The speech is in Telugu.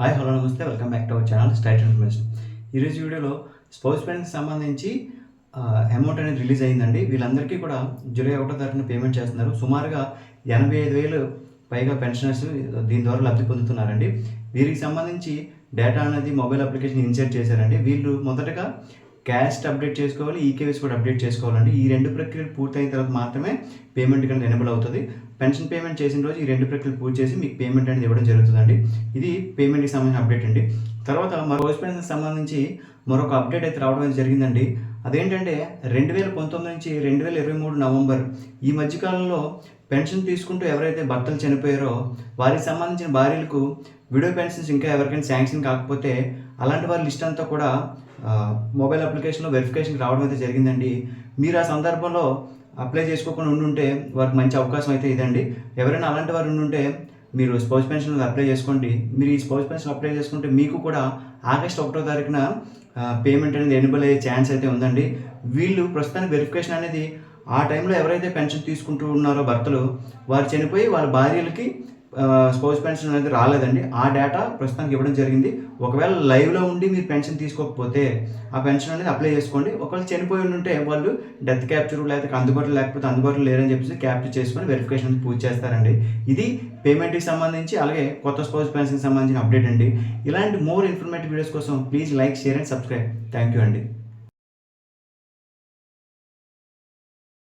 Hi hello namaste welcome back to our channel state information ఈరోజు వీడియోలో స్పౌస్ పేరెంట్కి సంబంధించి అమౌంట్ అనేది రిలీజ్ అయిందండి. వీళ్ళందరికీ కూడా జూలై ఒకటో తారీఖున పేమెంట్ చేస్తున్నారు. సుమారుగా ఎనభై ఐదు వేలు పైగా పెన్షనర్స్ దీని ద్వారా లబ్ధి పొందుతున్నారండి. వీరికి సంబంధించి డేటా అనేది మొబైల్ అప్లికేషన్ ఇన్సర్ట్ చేశారండి. వీళ్ళు మొదటగా క్యాస్ట్ అప్డేట్ చేసుకోవాలి ఈకేవీస్ కూడా అప్డేట్ చేసుకోవాలండి. ఈ రెండు ప్రక్రియలు పూర్తయిన తర్వాత మాత్రమే పేమెంట్ అనేది ఎనబుల్ అవుతుంది. పెన్షన్ పేమెంట్ చేసిన రోజు ఈ రెండు ప్రక్రియలు పూర్తి చేసి మీకు పేమెంట్ అనేది ఇవ్వడం జరుగుతుందండి. ఇది పేమెంట్కి సంబంధించిన అప్డేట్ అండి. తర్వాత మరో పోస్ట్ పెన్షన్ సంబంధించి మరొక అప్డేట్ అయితే రావడం అయితే జరిగిందండి. అదేంటంటే రెండు వేల పంతొమ్మిది నుంచి రెండు వేల ఇరవై మూడు నవంబర్ ఈ మధ్యకాలంలో పెన్షన్ తీసుకుంటూ ఎవరైతే భర్తలు చనిపోయారో వారికి సంబంధించిన భార్యలకు విడో పెన్షన్స్ ఇంకా ఎవరికైనా శాంక్షన్ కాకపోతే అలాంటి వారి లిస్ట్ అంతా కూడా మొబైల్ అప్లికేషన్లో వెరిఫికేషన్ రావడం అయితే జరిగిందండి. మీరు ఆ సందర్భంలో అప్లై చేసుకోకుండా ఉండుంటే వారికి మంచి అవకాశం అయితే ఇదండి. ఎవరైనా అలాంటి వారు ఉండుంటే మీరు స్పౌస్ పెన్షన్ అప్లై చేసుకోండి. మీరు ఈ స్పౌస్ పెన్షన్ అప్లై చేసుకుంటే మీకు కూడా ఆగస్ట్ ఒకటో తారీఖున పేమెంట్ అనేది ఎనిబుల్ అయ్యే ఛాన్స్ అయితే ఉందండి. వీళ్ళు ప్రస్తుతానికి వెరిఫికేషన్ అనేది ఆ టైంలో ఎవరైతే పెన్షన్ తీసుకుంటూ ఉన్నారో భర్తలు వారు చనిపోయి వాళ్ళ భార్యలకి స్పౌస్ పెన్షన్ అనేది రాలేదండి. ఆ డేటా ప్రస్తుతానికి ఇవ్వడం జరిగింది. ఒకవేళ లైవ్లో ఉండి మీరు పెన్షన్ తీసుకోకపోతే ఆ పెన్షన్ అనేది అప్లై చేసుకోండి. ఒకవేళ చనిపోయి ఉంటే వాళ్ళు డెత్ క్యాప్చర్ లేకపోతే అందుబాటులో లేకపోతే అందుబాటులో లేరని చెప్పేసి క్యాప్చర్ చేసుకొని వెరిఫికేషన్ అనేది పూర్తి చేస్తారండి. ఇది పేమెంట్కి సంబంధించి అలాగే కొత్త స్పౌస్ పెన్షన్కి సంబంధించిన అప్డేట్ అండి. ఇలాంటి మోర్ ఇన్ఫర్మేటివ్ వీడియోస్ కోసం please like share and subscribe thank you అండి.